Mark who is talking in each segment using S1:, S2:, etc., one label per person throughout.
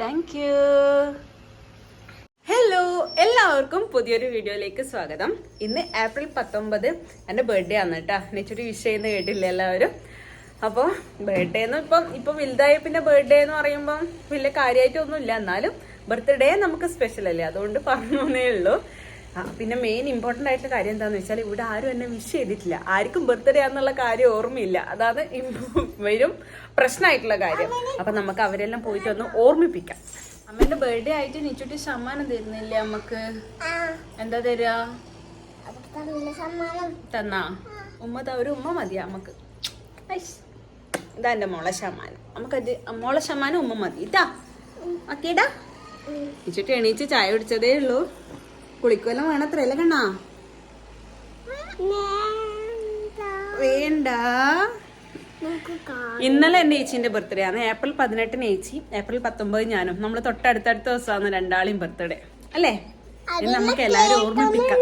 S1: Thank you hello എല്ലാവർക്കും പുതിയൊരു വീഡിയോയിലേക്ക് സ്വാഗതം. ഇന്ന് ഏപ്രിൽ പത്തൊമ്പത്. എന്റെ ബർത്ത്ഡേ ആണ് കേട്ടോ. നെച്ചൊരു വിഷ് ചെയ്യുന്ന കേട്ടില്ല എല്ലാവരും. അപ്പോൾ ബർത്ത്ഡേ എന്ന് ഇപ്പം ഇപ്പം വലുതായ പിന്നെ ബർത്ത്ഡേ എന്ന് പറയുമ്പം വലിയ കാര്യമായിട്ടൊന്നും ഇല്ല എന്നാലും ബർത്ത്ഡേ നമുക്ക് സ്പെഷ്യൽ അല്ലേ? അതുകൊണ്ട് പറഞ്ഞേ ഉള്ളൂ. പിന്നെ മെയിൻ ഇമ്പോർട്ടന്റ് ആയിട്ടുള്ള കാര്യം എന്താണെന്ന് വെച്ചാൽ ഇവിടെ ആരും എന്നെ വിഷ് ചെയ്തിട്ടില്ല. ആർക്കും ബർത്ത്ഡേ ആണെന്നുള്ള കാര്യം ഓർമ്മയില്ല. അതാണ് വരും പ്രശ്നമായിട്ടുള്ള കാര്യം. അപ്പം നമുക്ക് അവരെല്ലാം പോയിട്ട് ഒന്ന് ഓർമ്മിപ്പിക്കാം. അമ്മേന്റെ ബർത്ത്ഡേ ആയിട്ട് നിച്ചുട്ടി സമ്മാനം തരുന്നില്ലേ നമുക്ക് എന്താ തരാ? തന്നാ? ഉമ്മ ഒരു ഉമ്മ മതിയാ നമുക്ക് ഇതാ എന്റെ മോളെ ശമാനം നമുക്ക് അത് മോളെ ശമാനം ഉമ്മ മതി. ഇതാ. ഓക്കേടാ നിച്ചുട്ടി എണീച്ച് ചായ കുടിച്ചതേ ഉള്ളൂ. കുളിക്കുവെല്ലാം വേണത്രല്ലേ കണ്ണാ? വേണ്ട. ഇന്നലെ എന്റെ ഏച്ചിന്റെ ബർത്ത്ഡേ ആണ്. ഏപ്രിൽ പതിനെട്ടിന് ഏച്ചി ഏപ്രിൽ പത്തൊമ്പത് ഞാനും. നമ്മൾ തൊട്ടടുത്തടുത്ത ദിവസമാണ് രണ്ടാളെയും ബർത്ത്ഡേ അല്ലേ? നമുക്ക് എല്ലാരും ഓർമ്മിപ്പിക്കാം.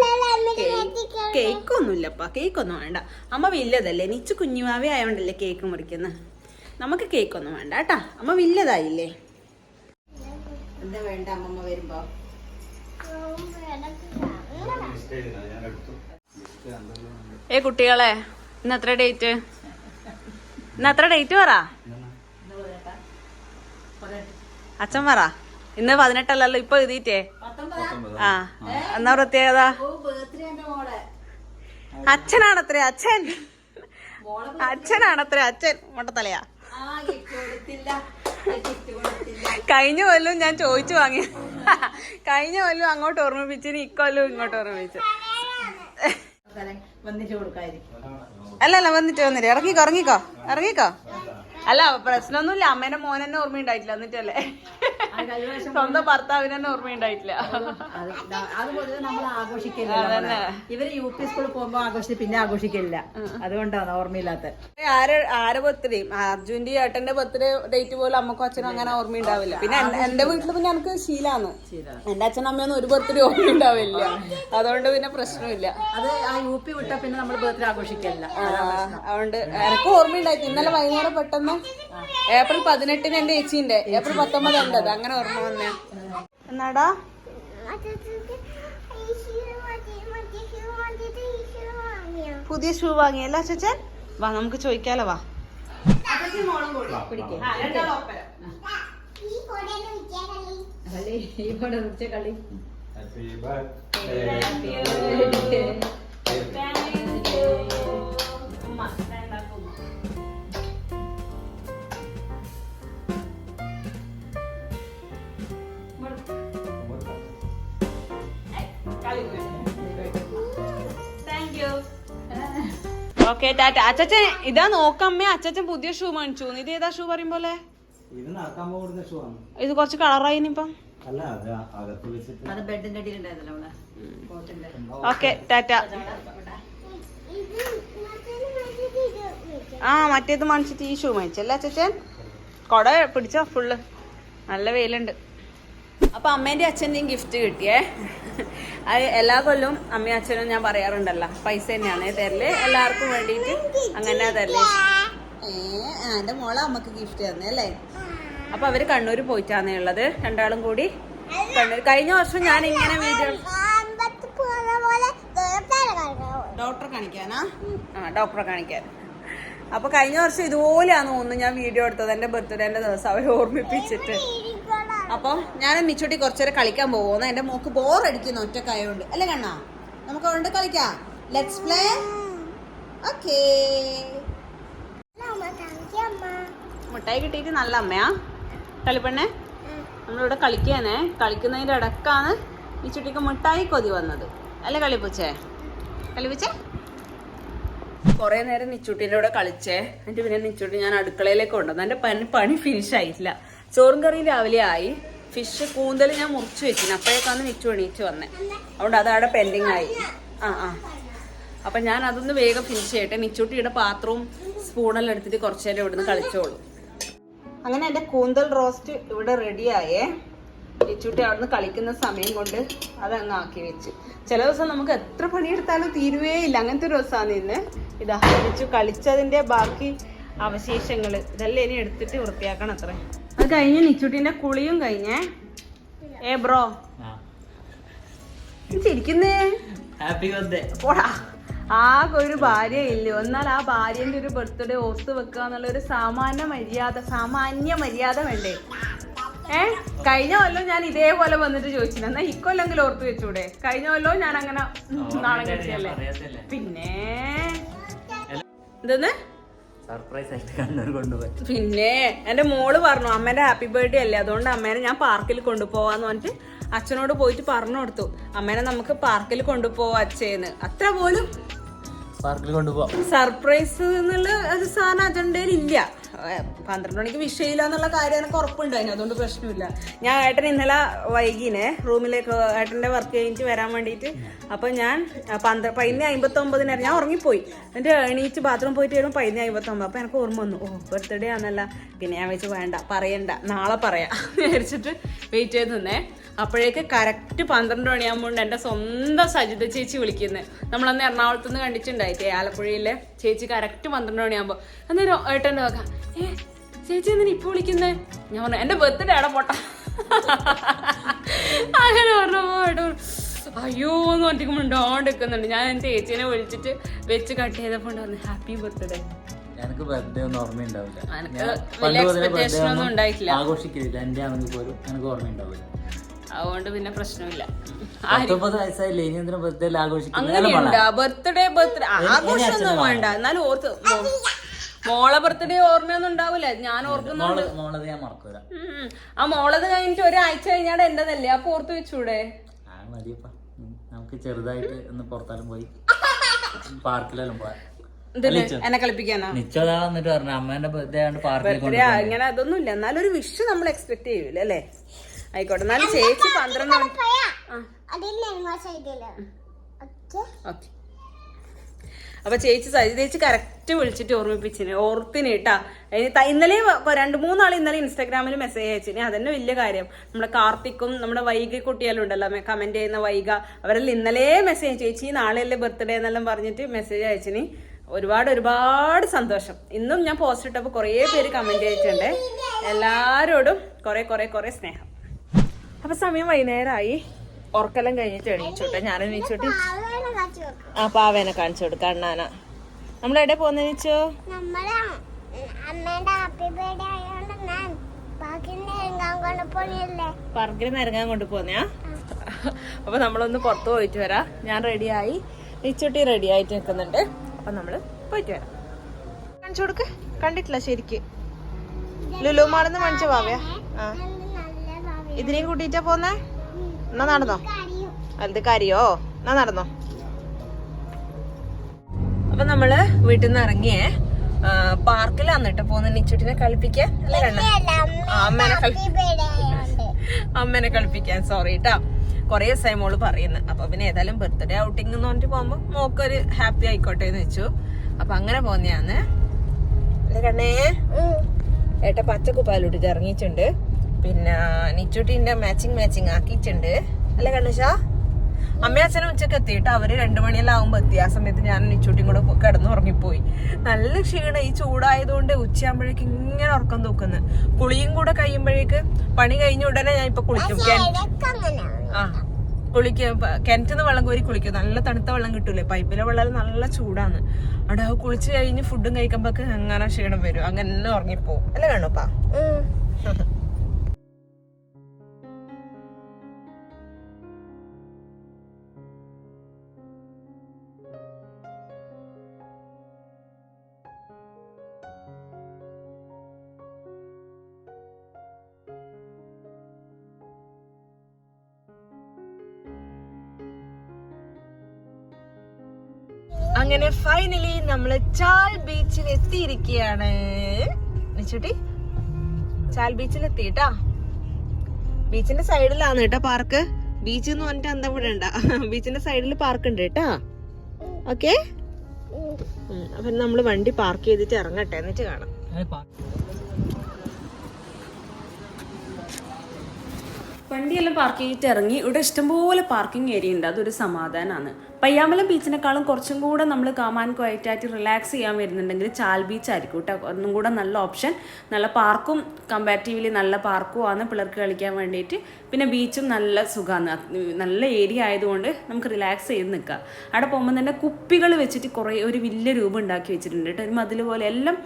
S1: കേക്ക് ഒന്നുമില്ലപ്പാ കേക്ക് ഒന്നും വേണ്ട. അമ്മ വലുതല്ലേ നിച്ച് കുഞ്ഞുമാവേ ആയോണ്ടല്ലേ കേക്ക് മുറിക്കുന്നത് നമുക്ക് കേക്ക് ഒന്നും വേണ്ട കേട്ടാ. അമ്മ വലുതായില്ലേ? എന്താ വേണ്ട അമ്മമ്മ വരുമ്പോ? ഏ കുട്ടികളെ ഇന്ന് എത്ര ഡേറ്റ്? ഇന്ന് എത്ര ഡേറ്റ് പറ? അച്ഛൻ പറ. ഇന്ന് പതിനെട്ടല്ലല്ലോ ഇപ്പൊ എഴുതിയിട്ടേ? ആ എന്നാ പ്രത്യേകത? അച്ഛനാണത്രേ അച്ഛൻ. അച്ഛനാണത്രേ അച്ഛൻ. മുട്ടത്തലയാ കഴിഞ്ഞ കൊല്ലം ഞാൻ ചോദിച്ചു വാങ്ങി. കഴിഞ്ഞ കൊല്ലം അങ്ങോട്ട് ഓർമ്മിപ്പിച്ചിന് ഇക്കൊല്ലം ഇങ്ങോട്ട് ഓർമ്മിപ്പിച്ചു. അല്ലല്ല വന്നിട്ട് വന്നിട്ട്. ഇറങ്ങിക്കോ ഇറങ്ങിക്കോ. ഇറങ്ങിക്കോ. അല്ല പ്രശ്നമൊന്നുമില്ല. അമ്മേന്റെ മോൻ തന്നെ ഓർമ്മയുണ്ടായിട്ടില്ല എന്നിട്ടല്ലേ? സ്വന്തം ഭർത്താവിന് തന്നെ ഓർമ്മയുണ്ടായിട്ടില്ല.
S2: നമ്മൾ ആഘോഷിക്കില്ല. ഇവർ യു പി സ്കൂളിൽ പോകുമ്പോ ആഘോഷിച്ച് പിന്നെ ആഘോഷിക്കില്ല അതുകൊണ്ടാണ് ഓർമ്മയില്ലാത്ത.
S1: ആരെ ആരെ ബർത്ത്ഡേ? അർജുന്റെ ഏട്ടന്റെ ബർത്ത്ഡേ ഡേറ്റ് പോലും അമ്മക്കും അച്ഛനും അങ്ങനെ ഓർമ്മയുണ്ടാവില്ല. പിന്നെ എന്റെ വീട്ടിൽ പിന്നെ എനിക്ക് ശീലാന്ന് എന്റെ അച്ഛനും അമ്മയൊന്നും ഒരു ബർത്ത്ഡേ ഓർമ്മയുണ്ടാവില്ല. അതുകൊണ്ട് പിന്നെ പ്രശ്നമില്ല.
S2: അത് ആ യു പി വിട്ടാ പിന്നെ നമ്മൾ ബർത്ത്ഡേ ആഘോഷിക്കില്ല
S1: അതുകൊണ്ട് എനിക്ക് ഓർമ്മയുണ്ടായി. ഇന്നലെ വൈകുന്നേരം പെട്ടെന്ന് ഏപ്രിൽ പതിനെട്ടിന് എന്റെ ചേച്ചിന്റെ ഏപ്രിൽ പത്തൊമ്പത് എന്റത് അങ്ങനെ ഓർമ്മ വന്നേ. എന്നാടാ? പുതിയ ഷൂ വാങ്ങിയല്ല അച്ഛൻ വാ നമുക്ക് ചോദിക്കാലോ വാ.
S2: കളി.
S1: Okay tata. അച്ഛൻ ഇതാ നോക്കമ്മേ അച്ഛൻ പുതിയ ഷൂ മേടിച്ചു. ഇത് ഏതാ ഷൂ പറയും പോലെ
S3: ഇത് നടക്കാൻ പോകുന്ന ഷൂ ആണ്.
S1: ഇത് കുറച്ച് കളറായി ഇനിയിപ്പം? Okay tata. ആ മറ്റേത് മേടിച്ചിട്ട് ഈ ഷൂ മേടിച്ചല്ലേ അച്ഛൻ കൊട പിടിച്ചോ ഫുള്ള് നല്ല വെയിലുണ്ട്. അപ്പൊ അമ്മേന്റെ അച്ഛന്റെയും ഗിഫ്റ്റ് കിട്ടിയേ. അത് എല്ലാ കൊല്ലവും അമ്മയും അച്ഛനും ഞാൻ പറയാറുണ്ടല്ലോ. പൈസ തന്നെയാണ്. തരൽ എല്ലാവർക്കും വേണ്ടിയിട്ട് അങ്ങനെ തരൽ. ഏ എന്റെ മോളെ അമ്മയ്ക്ക് ഗിഫ്റ്റ് തന്നെ അപ്പോൾ അപ്പൊ അവർ കണ്ണൂര് പോയിട്ടാണ് ഉള്ളത് രണ്ടാളും കൂടി. കണ്ണൂർ കഴിഞ്ഞ വർഷം ഞാൻ ഇങ്ങനെ വീഡിയോ ഡോക്ടറെ കാണിക്കാനാ? ആ ഡോക്ടറെ കാണിക്കാൻ. അപ്പൊ കഴിഞ്ഞ വർഷം ഇതുപോലെയാന്ന് തോന്നുന്നു ഞാൻ വീഡിയോ എടുത്തത് എന്റെ ബർത്ത്ഡേന്റെ ദിവസം. അവരെ ഓർമ്മിപ്പിച്ചിട്ട്. അപ്പൊ ഞാൻ മിച്ചൂട്ടി കുറച്ചേരം കളിക്കാൻ പോകുന്നു എന്റെ മോക്ക് ബോർ അടിക്കുന്നു ഒറ്റക്കായോണ്ട്. അല്ലേ കണ്ണ? നമുക്ക് അതുകൊണ്ട് കളിക്കാം. ലെറ്റ്സ് പ്ലേ ഓക്കേ മുട്ടായി കിട്ടിയിട്ട് നല്ല അമ്മയാ. കളിപ്പെണ്ണേ. നമ്മളിവിടെ കളിക്കാനേ. കളിക്കുന്നതിന്റെ ഇടക്കാണ് മിച്ചുട്ടിക്ക് മുട്ടായി കൊതി വന്നത്. അല്ലേ കളിപ്പൂച്ചേ? കളിപ്പിച്ചേ? കുറേ നേരം നിച്ചൂട്ടിന്റെ കൂടെ കളിച്ചേ. എന്നിട്ട് പിന്നെ നിച്ചൂട്ടി ഞാൻ അടുക്കളയിലേക്ക് കൊണ്ടുവന്നു. എന്റെ പണി പണി ഫിനിഷ് ആയിട്ടില്ല ചോറും കറിയും രാവിലെ ആയി. ഫിഷ് കൂന്തൽ ഞാൻ മുറിച്ചു വെച്ചിന്. അപ്പോഴേക്കാണ് നിച്ചു എണീറ്റ് വന്നേ. അതുകൊണ്ട് അത് അവിടെ പെൻഡിങ് ആയി. ആ ആ. അപ്പൊ ഞാൻ അതൊന്ന് വേഗം ഫിനിഷ് ചെയ്യട്ടെ. നിച്ചൂട്ടിയുടെ പാത്രവും സ്പൂണെല്ലാം എടുത്തിട്ട് കുറച്ചു നേരം ഇവിടുന്ന് കളിച്ചോളൂ. അങ്ങനെ എന്റെ കൂന്തൽ റോസ്റ്റ് ഇവിടെ റെഡിയായേ ഇച്ചൂട്ടി അവിടുന്ന് കളിക്കുന്ന സമയം കൊണ്ട് അതങ്ങ് ആക്കി വെച്ചു. ചില ദിവസം നമുക്ക് എത്ര പണിയെടുത്താലും തീരുവേ ഇല്ല. അങ്ങനത്തെ ഒരു ദിവസമാണ് ഇന്ന്. ഇതാ ഇച്ചു കളിച്ചതിന്റെ ബാക്കി അവശേഷങ്ങൾ ഇതെല്ലാം ഇനി എടുത്തിട്ട് വൃത്തിയാക്കണം അത്രേ. അത് കഴിഞ്ഞ് നിച്ചുട്ടിന്റെ കുളിയും കഴിഞ്ഞേ. ഏ ബ്രോ. ചിരിക്കുന്നേ?
S4: ഹാപ്പി ബർത്ത്ഡേ
S1: പോടാ. ആകെ ഒരു ഭാര്യ ഇല്ല എന്നാൽ ആ ഭാര്യന്റെ ഒരു ബർത്ത്ഡേ ഓർത്ത് വെക്കുക എന്നുള്ള ഒരു സാമാന്യ മര്യാദ സാമാന്യ മര്യാദ വേണ്ടേ? ഏ കഴിഞ്ഞ കൊല്ലം ഞാൻ ഇതേപോലെ വന്നിട്ട് ചോദിച്ചില്ല എന്നാ ഇക്കൊല്ലെങ്കിലും ഓർത്ത് വെച്ചൂടെ? കഴിഞ്ഞ കൊല്ലവും ഞാൻ അങ്ങനെ നാളെ കഴിച്ചല്ലേ പിന്നെ? എന്തെന്ന്?
S4: സർപ്രൈസ് ആയിട്ട് കണ്ണൂർ
S1: പിന്നെ എന്റെ മോൾ പറഞ്ഞു അമ്മേന്റെ ഹാപ്പി ബർത്ത്ഡേ അല്ലേ? അതുകൊണ്ട് അമ്മേനെ ഞാൻ പാർക്കിൽ കൊണ്ടുപോവാന്ന് പറഞ്ഞിട്ട് അച്ഛനോട് പോയിട്ട് പറഞ്ഞു കൊടുത്തു. അമ്മേനെ നമുക്ക് പാർക്കിൽ കൊണ്ടുപോവാ അച്ഛേന്ന്. അത്ര പോലും
S4: പാർക്കിൽ കൊണ്ടുപോവാം.
S1: സർപ്രൈസ് എന്നുള്ള ഒരു സാധനം അജണ്ടയിൽ ഇല്ല. പന്ത്രണ്ട് മണിക്ക് വിഷയമില്ല എന്നുള്ള കാര്യം എനിക്ക് ഉറപ്പുണ്ടായിരുന്നു അതുകൊണ്ട് പ്രശ്നമില്ല. ഞാൻ ഏട്ടൻ ഇന്നലെ വൈകിനെ റൂമിലേക്ക് ഏട്ടന്റെ വർക്ക് കഴിഞ്ഞിട്ട് വരാൻ വേണ്ടിയിട്ട്. അപ്പം ഞാൻ പന്ത്ര പതിനെ അമ്പത്തൊമ്പതിനായിരുന്നു ഞാൻ ഉറങ്ങിപ്പോയി. എന്റെ എണീച്ച് ബാത്റൂം പോയിട്ട് വരുമ്പോൾ പതിനെ അമ്പത്തൊമ്പത് അപ്പം എനിക്ക് ഓർമ്മ വന്നു. ഓ ബർത്ത്ഡേ ആണെന്നല്ല. പിന്നെ ഞാൻ വെച്ച് വേണ്ട പറയണ്ട. നാളെ പറയാം. വിചാരിച്ചിട്ട് വെയിറ്റ് ചെയ്ത് നിന്നേ. അപ്പോഴേക്ക് കറക്റ്റ് പന്ത്രണ്ട് മണിയാകുമ്പോണ്ട് എന്റെ സ്വന്തം സജിത ചേച്ചി വിളിക്കുന്നത് നമ്മളന്ന് എറണാകുളത്ത് നിന്ന് കണ്ടിട്ടുണ്ടായിട്ടേ ആലപ്പുഴയിലെ ചേച്ചി കറക്റ്റ് പന്ത്രണ്ട് മണിയാകുമ്പോൾ അന്നേരം ഏട്ടന്റെ നോക്കാം ഏ ചേച്ചി എന്തിനാ ഇപ്പോൾ വിളിക്കുന്നേ? ഞാൻ പറഞ്ഞു എന്റെ ബർത്ത്ഡേ ആടെ പോട്ട. അങ്ങനെ പറഞ്ഞപ്പോൾ പറഞ്ഞു, അയ്യോ എന്ന് പറഞ്ഞിട്ട് മുണ്ടോണ്ട് നിൽക്കുന്നുണ്ട് ഞാൻ എന്റെ ചേച്ചീനെ വിളിച്ചിട്ട് വെച്ച് കട്ട് ചെയ്തപ്പോൾ പറഞ്ഞു ഹാപ്പി ബർത്ത്ഡേ
S4: എനിക്ക് ബർത്ത്ഡേ ഒന്നും ഓർമ്മയുണ്ടാവില്ല. ആഘോഷിക്കലില്ല. എന്റെ ആണെങ്കിൽ പോലും എനിക്ക് ഓർമ്മയുണ്ടാവില്ല.
S1: അതുകൊണ്ട് പിന്നെ പ്രശ്നമില്ല. അങ്ങനെയുണ്ട്. ബർത്ത്ഡേ ബർത്ത്ഡേ ആഘോഷമൊന്നും വേണ്ട. എന്നാലും ഓർത്ത് മോളെ ബർത്ത്ഡേ ഓർമ്മയൊന്നും ഉണ്ടാവില്ല ഞാൻ ഓർക്കുന്നുണ്ട്. ആ മോളത് കഴിഞ്ഞിട്ട് ഒരാഴ്ച കഴിഞ്ഞാൽ എന്റേതല്ലേ? അപ്പൊ ഓർത്ത് വെച്ചൂടെ?
S4: നമുക്ക് ചെറുതായിട്ട് ഒന്ന് പുറത്താലും പോയി. പാർക്കിലെല്ലാം പോവാം.
S1: എന്നെ കളിപ്പിക്കാനാ?
S4: അമ്മേന്റെ ബർത്ത്ഡേ
S1: ഇങ്ങനെ അതൊന്നും ഇല്ല എന്നാലും ഒരു വിഷ് നമ്മൾ എക്സ്പെക്ട് ചെയ്യൂലേ അല്ലേ ആയിക്കോട്ടെ. എന്നാലും ചേച്ചി പന്ത്രണ്ട് അപ്പൊ ചേച്ചി സജി ചേച്ചി കറക്റ്റ് വിളിച്ചിട്ട് ഓർമ്മിപ്പിച്ചിന്. ഓർത്തിന് കേട്ടാ. ഇന്നലെ രണ്ടു മൂന്നാൾ ഇന്നലെ ഇൻസ്റ്റാഗ്രാമിൽ മെസ്സേജ് അയച്ചിന്. അതന്നെ വലിയ കാര്യം. നമ്മുടെ കാർത്തിക്കും നമ്മുടെ വൈഗ കുട്ടിയെല്ലാം ഉണ്ടല്ലോ കമന്റ് ചെയ്യുന്ന വൈഗ. അവരെല്ലാം ഇന്നലെ മെസ്സേജ് ചേച്ചി നാളെയല്ലേ ബർത്ത്ഡേ എന്നെല്ലാം പറഞ്ഞിട്ട് മെസ്സേജ് അയച്ചിന്. ഒരുപാട് ഒരുപാട് സന്തോഷം. ഇന്നും ഞാൻ പോസ്റ്റ് ഇട്ടപ്പോൾ കുറേ പേര് കമന്റ് ചെയ്തിട്ടുണ്ട് എല്ലാരോടും കുറെ കുറെ കുറെ സ്നേഹം. അപ്പൊ സമയം വൈകുന്നേരമായി. ഉറക്കെല്ലാം കഴിഞ്ഞിട്ട് എണീച്ചോട്ടെ. ഞാൻ എണീച്ചോട്ടെ. ആ പാവേനെ കാണിച്ചു കൊടുക്കാം അണ്ണാന നമ്മളെവിടെ
S5: എവിടെ കൊണ്ട് പോണിയല്ലേ?
S1: പാർക്കിൽ നിരങ്ങാൻ കൊണ്ട് പോന്നെയാ അപ്പൊ നമ്മളൊന്ന് പുറത്ത് പോയിട്ട് വരാം. ഞാൻ റെഡിയായി. നീച്ചുട്ടി റെഡി ആയിട്ട് നിൽക്കുന്നുണ്ട് അപ്പൊ നമ്മൾ പോയിട്ട് വരാം. കാണിച്ചു കൊടുക്ക്. കണ്ടിട്ടില്ല ശരിക്ക്. ലുലു മാളെന്ന് കാണിച്ചു പാവയാ ആ.
S5: നല്ല
S1: കൂട്ടിട്ടാ കൂട്ടിയിട്ടാ പോന്നേ? എന്നാ നടന്നോ? അത് കരിയോ? എന്നാ നടന്നോ? അപ്പൊ നമ്മൾ വീട്ടിൽ നിന്ന് ഇറങ്ങിയേ പാർക്കിലാന്ന് കേട്ടോ പോന്ന. നിച്ചുട്ടിനെ കളിപ്പിക്കാൻ. അമ്മേനെ അമ്മേനെ കളിപ്പിക്കാൻ. സോറി കേട്ടാ കൊറേ ദിവസമായി മോൾ പറയുന്നു. അപ്പൊ പിന്നെ ഏതായാലും ബർത്ത്ഡേ ഔട്ടിംഗ് എന്ന് പറഞ്ഞിട്ട് പോകുമ്പോ മോക്കൊരു ഹാപ്പി ആയിക്കോട്ടെ എന്ന് വെച്ചു. അപ്പൊ അങ്ങനെ പോന്നെയാന്ന്. കണ്ണേ? ഏട്ട പച്ച ഇറങ്ങിയിട്ടുണ്ട്. പിന്നെ നിച്ചുട്ടിന്റെ മാച്ചിങ് മാച്ചിങ് ആക്കിയിട്ടുണ്ട്. അല്ലേ കണ്ണുഷ? അമ്മയും അച്ഛനും ഉച്ചയ്ക്ക് എത്തിയിട്ട് അവർ രണ്ടു മണിയെല്ലാം ആകുമ്പോ എത്തി. ആ സമയത്ത് ഞാൻ നിച്ചുട്ടിയും കൂടെ കിടന്നുറങ്ങിപ്പോയി. നല്ല ക്ഷീണം ഈ ചൂടായതുകൊണ്ട് ഉച്ചയാകുമ്പോഴേക്ക് ഇങ്ങനെ ഉറക്കം തൂക്കുന്നു. കുളിയും കൂടെ കഴിയുമ്പോഴേക്ക് പണി കഴിഞ്ഞ ഉടനെ ഞാൻ ഇപ്പൊ കുളിക്കും. ആ കുളിക്കും. കിണറ്റിന്ന് വെള്ളം കോരി കുളിക്കും. നല്ല തണുത്ത വെള്ളം കിട്ടൂലേ? പൈപ്പിലെ വെള്ളം നല്ല ചൂടാണ് അവിടെ കുളിച്ച് കഴിഞ്ഞ് ഫുഡും കഴിക്കുമ്പോ അങ്ങനെ ക്ഷീണം വരും. അങ്ങനെ ഉറങ്ങിപ്പോവും. അല്ലേ കാണുപ്പാ ഫൈനലി നമ്മൾ ചാൽ ബീച്ചിൽ എത്തിയിരിക്കുകയാണ് നിച്ചുട്ടി ചാൽ ബീച്ചിൽ എത്തിട്ടാ ബീച്ചിന്റെ സൈഡിലാണ് കേട്ടോ പാർക്ക്. ബീച്ച് എന്ന് പറഞ്ഞിട്ട് എന്താ ഇവിടെ ഉണ്ടാ? ബീച്ചിന്റെ സൈഡിൽ പാർക്ക് ഉണ്ട് കേട്ടാ. ഓക്കെ അപ്പൊ നമ്മൾ വണ്ടി പാർക്ക് ചെയ്തിട്ട് ഇറങ്ങട്ടെ എന്നിട്ട് കാണാം. വണ്ടിയെല്ലാം പാർക്ക് ചെയ്തിട്ട് ഇറങ്ങി. ഇവിടെ ഇഷ്ടംപോലെ പാർക്കിംഗ് ഏരിയ ഉണ്ട്. അതൊരു സമാധാനമാണ് പയ്യാമ്പലം ബീച്ചിനേക്കാളും കുറച്ചും കൂടെ നമ്മൾ കാമാൻ ക്വയറ്റായിട്ട് റിലാക്സ് ചെയ്യാൻ വരുന്നുണ്ടെങ്കിൽ ചാൽ ബീച്ച് ആയിരിക്കും കേട്ടോ ഒന്നും കൂടെ നല്ല ഓപ്ഷൻ നല്ല പാർക്കും കമ്പാരിറ്റീവ്ലി നല്ല പാർക്കും ആണ് പിള്ളേർക്ക് കളിക്കാൻ വേണ്ടിയിട്ട്. പിന്നെ ബീച്ചും നല്ല സുഖമാണ് നല്ല ഏരിയ ആയതുകൊണ്ട് നമുക്ക് റിലാക്സ് ചെയ്ത് നിൽക്കാം. അവിടെ പോകുമ്പോൾ തന്നെ കുപ്പികൾ വെച്ചിട്ട് കുറേ ഒരു വലിയ രൂപം ഉണ്ടാക്കി വെച്ചിട്ടുണ്ട് കേട്ടോ ഒരു മതിൽ പോലെ എല്ലാം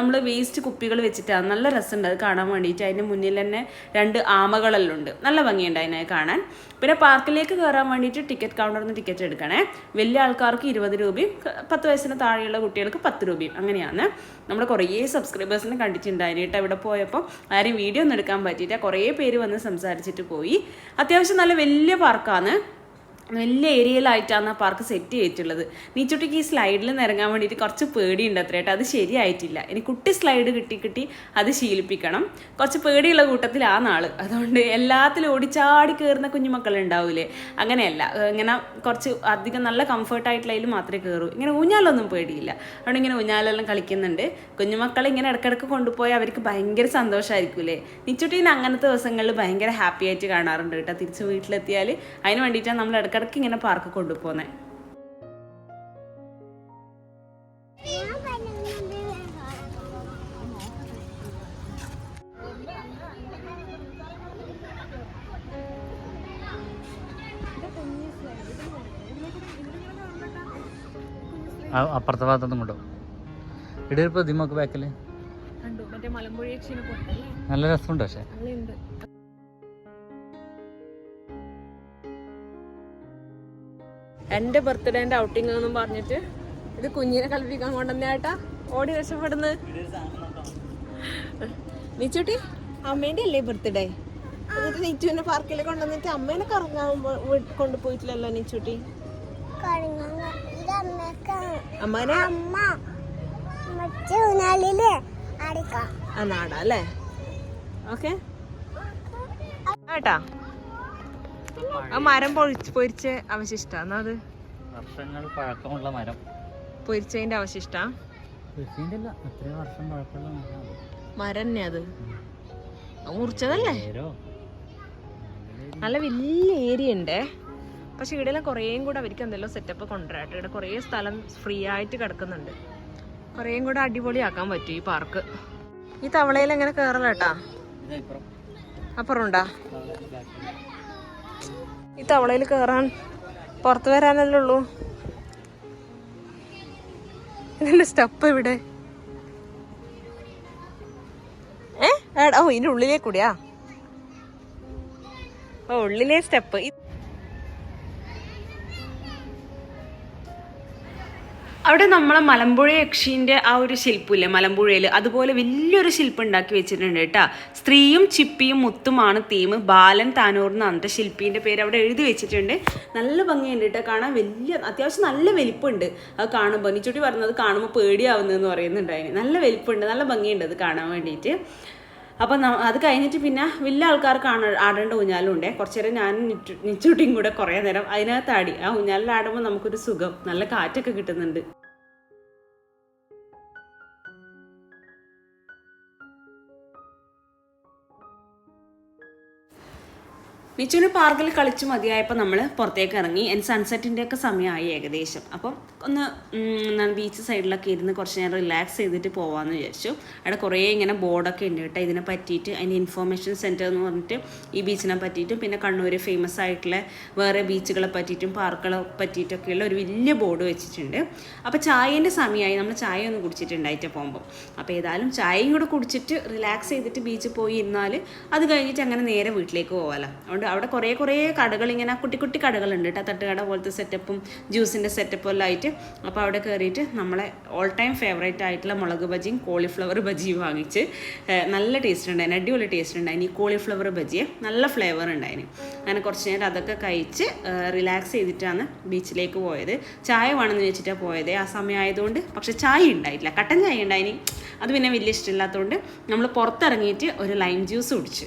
S1: നമ്മൾ വേസ്റ്റ് കുപ്പികൾ വെച്ചിട്ടാണ് നല്ല രസമുണ്ട് അത് കാണാൻ വേണ്ടിയിട്ട്. അതിന്റെ മുന്നിൽ തന്നെ രണ്ട് ആമകളെല്ലാം ഉണ്ട്. നല്ല ഭംഗിയുണ്ട് അതിനെ കാണാൻ. പിന്നെ പാർക്കിലേക്ക് കയറാൻ വേണ്ടിയിട്ട് ടിക്കറ്റ് കൗണ്ടറിൽ നിന്ന് ടിക്കറ്റ് എടുക്കണേ വലിയ ആൾക്കാർക്ക് ഇരുപത് രൂപയും പത്ത് വയസ്സിന് താഴെയുള്ള കുട്ടികൾക്ക് പത്ത് രൂപയും അങ്ങനെയാണ്. നമ്മൾ കുറേ സബ്സ്ക്രൈബേഴ്സിനെ കണ്ടിട്ടുണ്ടായിരുന്നു കേട്ടോ ഇവിടെ പോയപ്പോൾ ആരും വീഡിയോ ഒന്നും എടുക്കാൻ പറ്റിയിട്ട് കുറേ പേര് വന്ന് സംസാരിച്ചിട്ട് പോയി. അത്യാവശ്യം നല്ല വലിയ പാർക്കാണ് വലിയ ഏരിയയിലായിട്ടാണ് ആ പാർക്ക് സെറ്റ് ചെയ്തിട്ടുള്ളത്. നീച്ചുട്ടിക്ക് ഈ സ്ലൈഡിൽ ഇറങ്ങാൻ വേണ്ടിയിട്ട് കുറച്ച് പേടിയുണ്ട് അത്ര കേട്ടോ. അത് ശരിയായിട്ടില്ല. ഇനി കുട്ടി സ്ലൈഡ് കിട്ടി കിട്ടി അത് ശീലിപ്പിക്കണം. കുറച്ച് പേടിയുള്ള കൂട്ടത്തിൽ ആ നാൾ. അതുകൊണ്ട് എല്ലാത്തിലും ഓടിച്ചാടി കയറുന്ന കുഞ്ഞുമക്കൾ ഉണ്ടാവൂലേ? അങ്ങനെയല്ല. ഇങ്ങനെ കുറച്ച് അധികം നല്ല കംഫർട്ടായിട്ടുള്ളതിൽ മാത്രമേ കയറൂ ഇങ്ങനെ ഊഞ്ഞാലൊന്നും പേടിയില്ല. അതുകൊണ്ട് ഇങ്ങനെ ഊഞ്ഞാലെല്ലാം കളിക്കുന്നുണ്ട്. കുഞ്ഞുമക്കളെ ഇങ്ങനെ ഇടക്കിടക്ക് കൊണ്ടുപോയി അവർക്ക് ഭയങ്കര സന്തോഷമായിരിക്കൂലേ നിച്ചുട്ടീനെ അങ്ങനത്തെ ദിവസങ്ങളിൽ ഭയങ്കര ഹാപ്പി ആയിട്ട് കാണാറുണ്ട് കേട്ടോ. തിരിച്ച് വീട്ടിലെത്തിയാൽ അതിന് വേണ്ടിയിട്ടാണ് നമ്മൾ ഇടയ്ക്കിടയ്ക്ക് ഇങ്ങനെ പാർക്ക് കൊണ്ടുപോകുന്നത്
S4: അപ്പുറത്തെ ഭാഗത്തൊന്നും കൊണ്ടോ? ഇവിടെ ഇപ്പോൾ ഇതിമൊക്കെ ബാക്കിൽ നല്ല രസമുണ്ട് പക്ഷേ.
S1: എന്റെ ബർത്ത്ഡേന്റെ ഔട്ടിംഗ് എന്നും പറഞ്ഞിട്ട് ഇത് കുഞ്ഞിനെ കളിപ്പിക്കാൻ കൊണ്ടുവന്ന ഏട്ടാ. ഓടി രക്ഷപ്പെടുന്നത് നിച്ചുട്ടി അമ്മേന്റെ അല്ലേ ബർത്ത്ഡേ എന്നിട്ട് നിച്ചുവിനെ പാർക്കിൽ കൊണ്ടുവന്നിട്ട് അമ്മേനെ കറങ്ങാൻ കൊണ്ടുപോയിട്ടില്ലല്ലോ നിച്ചുട്ടി. അമ്മേനെ? ആ നാടാ അല്ലേ? ഓക്കെ. ഏട്ടാ ആ മരം പൊഴിച്ച് പൊരിച്ച അവശിഷ്ട. അത്?
S4: വർഷങ്ങൾ പഴക്കമുള്ള മരം.
S1: പൊരിച്ചതിന്റെ അവശിഷ്ട? മരം തന്നെ അത്. അത് മുറിച്ചതല്ലേ? നല്ല വലിയ ഏരിയ ഉണ്ട്. പക്ഷെ ഇവിടെയെല്ലാം കുറേയും കൂടെ അവർക്ക് എന്തെല്ലോ സെറ്റപ്പ് കൊണ്ടുവരാട്ടോ ഇവിടെ കുറേ സ്ഥലം ഫ്രീ ആയിട്ട് കിടക്കുന്നുണ്ട്. കുറേയും കൂടെ അടിപൊളിയാക്കാൻ പറ്റും ഈ പാർക്ക് ഈ തവളയിൽ എങ്ങനെ കയറലാട്ടാ അപ്പുറം ഉണ്ടാ? ഈ തവളയിൽ കയറാൻ പുറത്ത് വരാനല്ലേ ഉള്ളൂ. ഇതിന്റെ സ്റ്റെപ്പ് ഇവിടെ? ഏ? ഓ ഇതിന്റെ ഉള്ളിലേ കൂടിയാ ഓ ഉള്ളിലെ സ്റ്റെപ്പ് അവിടെ നമ്മളെ മലമ്പുഴ യക്ഷീന്റെ ആ ഒരു ശില്പമില്ലേ? മലമ്പുഴയിൽ അതുപോലെ വലിയൊരു ശില്പം ഉണ്ടാക്കി വെച്ചിട്ടുണ്ട് കേട്ടോ. സ്ത്രീയും ചിപ്പിയും മുത്തുമാണ് തീം ബാലൻ താനൂർ എന്നാണ് ശില്പീന്റെ പേര് അവിടെ എഴുതി വെച്ചിട്ടുണ്ട്. നല്ല ഭംഗിയുണ്ട് കേട്ടോ. കാണാൻ വലിയ അത്യാവശ്യം നല്ല വലിപ്പമുണ്ട്. അത് കാണുമ്പോൾ നിച്ചുട്ടി പറഞ്ഞത് കാണുമ്പോൾ പേടിയാവുന്നതെന്ന് പറയുന്നുണ്ടായിരുന്നു നല്ല വലിപ്പമുണ്ട്. നല്ല ഭംഗിയുണ്ട് അത് കാണാൻ വേണ്ടിയിട്ട്. അപ്പോൾ അത് കഴിഞ്ഞിട്ട് പിന്നെ വലിയ ആൾക്കാർക്ക് ആണ ആടേണ്ട ഉണ്ട്. കുറച്ച് നേരം ഞാൻ നിച്ചൂട്ടിയും കൂടെ കുറേ നേരം അതിനകത്ത് ആടി. ആ ഊഞ്ഞാലിൽ ആടുമ്പോൾ നമുക്കൊരു സുഖം. നല്ല കാറ്റൊക്കെ കിട്ടുന്നുണ്ട്. നിച്ചുവിന് പാർക്കിൽ കളിച്ച് മതിയായപ്പോൾ നമ്മൾ പുറത്തേക്ക് ഇറങ്ങി. എന്റെ സൺസെറ്റിന്റെ ഒക്കെ സമയമായി ഏകദേശം. അപ്പം ഒന്ന് എന്താണ് ബീച്ച് സൈഡിലൊക്കെ ഇരുന്ന് കുറച്ച് നേരം റിലാക്സ് ചെയ്തിട്ട് പോകാമെന്ന് വിചാരിച്ചു. അവിടെ കുറേ ഇങ്ങനെ ബോർഡൊക്കെ ഉണ്ട് കേട്ടോ. ഇതിനെ പറ്റിയിട്ട് അതിന്റെ ഇൻഫോർമേഷൻ സെന്റർ എന്ന് പറഞ്ഞിട്ട് ഈ ബീച്ചിനെ പറ്റിയിട്ടും പിന്നെ കണ്ണൂർ ഫേമസ് ആയിട്ടുള്ള വേറെ ബീച്ചുകളെ പറ്റിയിട്ടും പാർക്കുകളെ പറ്റിയിട്ടൊക്കെയുള്ള ഒരു വലിയ ബോർഡ് വെച്ചിട്ടുണ്ട്. അപ്പോൾ ചായേന്റെ സമയമായി നമ്മൾ ചായ ഒന്ന് കുടിച്ചിട്ടുണ്ടായിട്ട് പോകുമ്പോൾ അപ്പോൾ ഏതായാലും ചായയും കൂടെ കുടിച്ചിട്ട് റിലാക്സ് ചെയ്തിട്ട് ബീച്ചിൽ പോയി ഇരുന്നാൽ അത് കഴിഞ്ഞിട്ട് അങ്ങനെ നേരെ വീട്ടിലേക്ക് പോകാമല്ലോ അതുകൊണ്ട് അവിടെ കുറേ കുറേ കടകൾ ഇങ്ങനെ കുട്ടി കുട്ടി കടകളുണ്ട് കേട്ടോ. തട്ടുകട പോലത്തെ സെറ്റപ്പും ജ്യൂസിന്റെ സെറ്റപ്പും എല്ലാം ആയിട്ട്. അപ്പോൾ അവിടെ കയറിയിട്ട് നമ്മളെ ഓൾ ടൈം ഫേവറേറ്റ് ആയിട്ടുള്ള മുളക് ബജിയും കോളിഫ്ലവർ ബജിയും വാങ്ങിച്ച് നല്ല ടേസ്റ്റ് ഉണ്ടായിരുന്നു അടിപൊളി ടേസ്റ്റ് ഉണ്ടായിരുന്നു ഈ കോളിഫ്ലവർ ബജിയെ. നല്ല ഫ്ലേവർ ഉണ്ടായിരുന്നു അങ്ങനെ കുറച്ച് നേരം അതൊക്കെ കഴിച്ച് റിലാക്സ് ചെയ്തിട്ടാണ് ബീച്ചിലേക്ക് പോയത്. ചായ വേണമെന്ന് വെച്ചിട്ടാണ് പോയത്. ആ സമയമായതുകൊണ്ട് പക്ഷെ ചായ ഉണ്ടായിട്ടില്ല. കട്ടൻ ചായ ഉണ്ടായിനി. അത് പിന്നെ വലിയ ഇഷ്ടമില്ലാത്തതുകൊണ്ട് നമ്മൾ പുറത്തിറങ്ങിയിട്ട് ഒരു ലൈം ജ്യൂസ് കുടിച്ചു.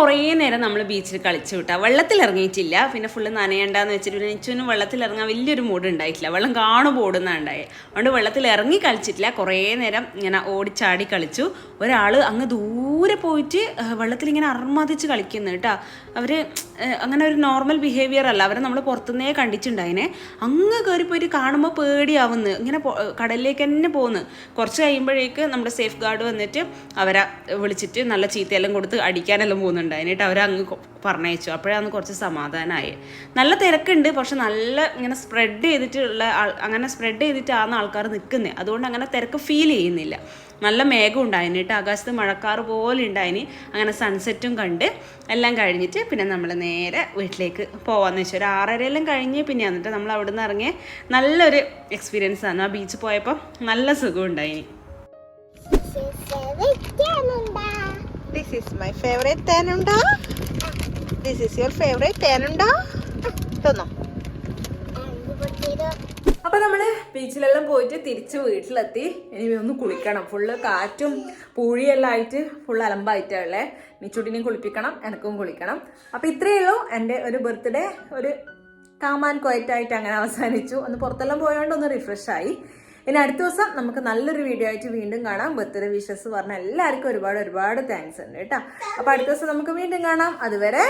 S1: കുറേ നേരം നമ്മൾ ബീച്ചിൽ കളിച്ചു വിട്ടാ. വെള്ളത്തിൽ ഇറങ്ങിയിട്ടില്ല. പിന്നെ ഫുള്ള് നനയണ്ടെന്ന് വെച്ചിട്ട് പിന്നെ നിച്ചുവിന് വെള്ളത്തിൽ ഇറങ്ങാൻ വലിയൊരു മൂഡ് ഉണ്ടായിട്ടില്ല. വെള്ളം കാണു പോടുന്നുണ്ടായി അതുകൊണ്ട് വെള്ളത്തിൽ ഇറങ്ങി കളിച്ചിട്ടില്ല. കുറേ നേരം ഇങ്ങനെ ഓടിച്ചാടി കളിച്ചു. ഒരാൾ അങ്ങ് ദൂരെ പോയിട്ട് വെള്ളത്തിൽ ഇങ്ങനെ അർമാദിച്ച് കളിക്കുന്നു കേട്ടോ. അവർ അങ്ങനെ ഒരു നോർമൽ ബിഹേവിയർ അല്ല. അവരെ നമ്മൾ പുറത്തുനിന്നേ കണ്ടിട്ടുണ്ടായിനെ അങ്ങ് കയറി പോയിട്ട് കാണുമ്പോൾ പേടിയാവുന്നു. ഇങ്ങനെ കടലിലേക്ക് തന്നെ പോകുന്നു കുറച്ച് കഴിയുമ്പോഴേക്ക് നമ്മുടെ സേഫ് ഗാർഡ് വന്നിട്ട് അവരെ വിളിച്ചിട്ട് നല്ല ചീത്തയെല്ലാം കൊടുത്ത് അടിക്കാനെല്ലാം പോകുന്നുണ്ടായിട്ട് അവരെ അങ്ങ് പറഞ്ഞയച്ചു. അപ്പോഴാണ് കുറച്ച് സമാധാനമായി നല്ല തിരക്കുണ്ട്. പക്ഷെ നല്ല ഇങ്ങനെ സ്പ്രെഡ് ചെയ്തിട്ടുള്ള അങ്ങനെ സ്പ്രെഡ് ചെയ്തിട്ടാണ് ആൾക്കാർ നിൽക്കുന്നത് അതുകൊണ്ട് അങ്ങനെ തിരക്ക് ഫീൽ ചെയ്യുന്നില്ല. നല്ല മേഘം ഉണ്ടായിന് കേട്ടോ. ആകാശത്ത് മഴക്കാറ് പോലെ ഉണ്ടായിന്. അങ്ങനെ സൺസെറ്റും കണ്ട് എല്ലാം കഴിഞ്ഞിട്ട് പിന്നെ നമ്മൾ നേരെ വീട്ടിലേക്ക് പോകാമെന്ന് വെച്ചാൽ ഒരു ആറരയെല്ലാം കഴിഞ്ഞ് പിന്നെ വന്നിട്ട് നമ്മൾ അവിടെ നിന്ന് ഇറങ്ങിയ നല്ലൊരു എക്സ്പീരിയൻസ് ആണ്. ആ ബീച്ച് പോയപ്പോൾ നല്ല സുഖം ഉണ്ടായിന്. ദിസ് ഈസ് മൈ ഫേവറേറ്റ് തേനുണ്ടോ ദിസ് ഈസ് യുവർ ഫേവറേറ്റ് തേനുണ്ടോ തോന്നോ. അപ്പൊ നമ്മൾ ബീച്ചിലെല്ലാം പോയിട്ട് തിരിച്ച് വീട്ടിലെത്തി. ഇനി ഒന്ന് കുളിക്കണം. ഫുള്ള് കാറ്റും പൂഴിയെല്ലാം ആയിട്ട് ഫുൾ അലമ്പായിട്ടാണല്ലേ? മിച്ചുട്ടിനെയും കുളിപ്പിക്കണം എനക്കും കുളിക്കണം. അപ്പൊ ഇത്രയേ ഉള്ളൂ. എന്റെ ഒരു ബർത്ത്ഡേ ഒരു കാമാൻ ക്വയറ്റായിട്ട് അങ്ങനെ അവസാനിച്ചു. ഒന്ന് പുറത്തെല്ലാം പോയോണ്ട് ഒന്ന് റിഫ്രഷ് ആയി. ഇനി അടുത്ത ദിവസം നമുക്ക് നല്ലൊരു വീഡിയോ ആയിട്ട് വീണ്ടും കാണാം. ബർത്ത്ഡേ വിഷസ് പറഞ്ഞ എല്ലാവർക്കും ഒരുപാട് ഒരുപാട് താങ്ക്സ് ഉണ്ട് കേട്ടോ. അപ്പൊ അടുത്ത ദിവസം നമുക്ക് വീണ്ടും കാണാം. അതുവരെ